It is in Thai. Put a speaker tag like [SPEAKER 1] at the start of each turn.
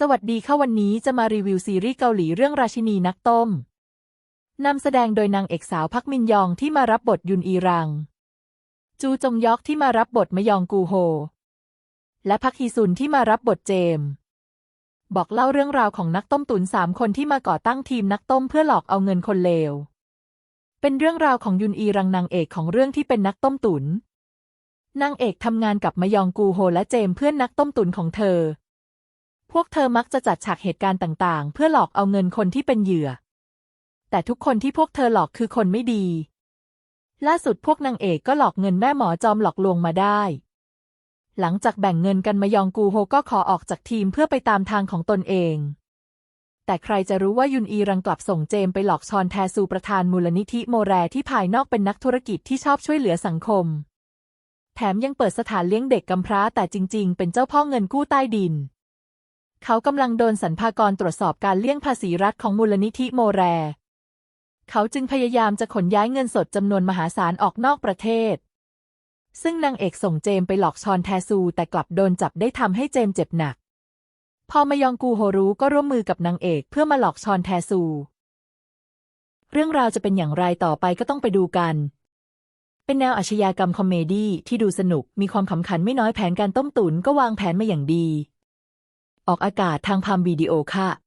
[SPEAKER 1] สวัสดีค่ะวันนี้จะมารีวิวซีรีส์เกาหลีเรื่องราชินีนักต้ม นำแสดงโดยนางเอกสาวพักมินยองที่มารับบทยุนอีรัง จูจงยอกที่มารับบทมยองกูโฮ และพักฮีซุนที่มารับบทเจม บอกเล่าเรื่องราวของนักต้มตุ๋นสามคนที่มาก่อตั้งทีมนักต้มเพื่อหลอกเอาเงินคนเลว เป็นเรื่องราวของยุนอีรังนางเอกของเรื่องที่เป็นนักต้มตุ๋นนางเอกทำงานกับมยองกูโฮและเจมเพื่อนนักต้มตุ๋นของเธอ วกเธอมักจะจัดฉากเหตุการณ์ต่างๆ เพื่อหลอกเอาเงินคนที่เป็นเหยื่อ แต่ทุกคนที่พวกเธอหลอกคือคนไม่ดี ล่าสุดพวกนางเอกก็หลอกเงินแม่หมอจอมหลอกลวงมาได้ หลังจากแบ่งเงินกันมายองกูโฮก็ขอออกจากทีมเพื่อไปตามทางของตนเอง แต่ใครจะรู้ว่ายุนอีรังกลับส่งเจมไปหลอกชอนแทซูประธานมูลนิธิโมแรที่ภายนอกเป็นนักธุรกิจที่ชอบช่วยเหลือสังคม แถมยังเปิดสถานเลี้ยงเด็กกำพร้าแต่จริง ๆ เป็นเจ้าพ่อเงินกู้ใต้ดิน เขากำลังโดนสรรพากรตรวจสอบการเลี่ยงภาษีรัฐของมูลนิธิโมแร เขาจึงพยายามจะขนย้ายเงินสดจำนวนมหาศาลออกนอกประเทศ ซึ่งนางเอกส่งเจมไปหลอกชอนแทซูแต่กลับโดนจับได้ทำให้เจมเจ็บหนัก พอมายองกูโฮรู้ก็ร่วมมือกับนางเอกเพื่อมาหลอกชอนแทซู เรื่องราวจะเป็นอย่างไรต่อไปก็ต้องไปดูกันเป็นแนวอาชญากรรมคอมเมดี้ที่ดูสนุก มีความขำขันไม่น้อยแผนการต้มตุ๋นก็วางแผนมาอย่างดี ออกอากาศทางพามวิดีโอค่ะ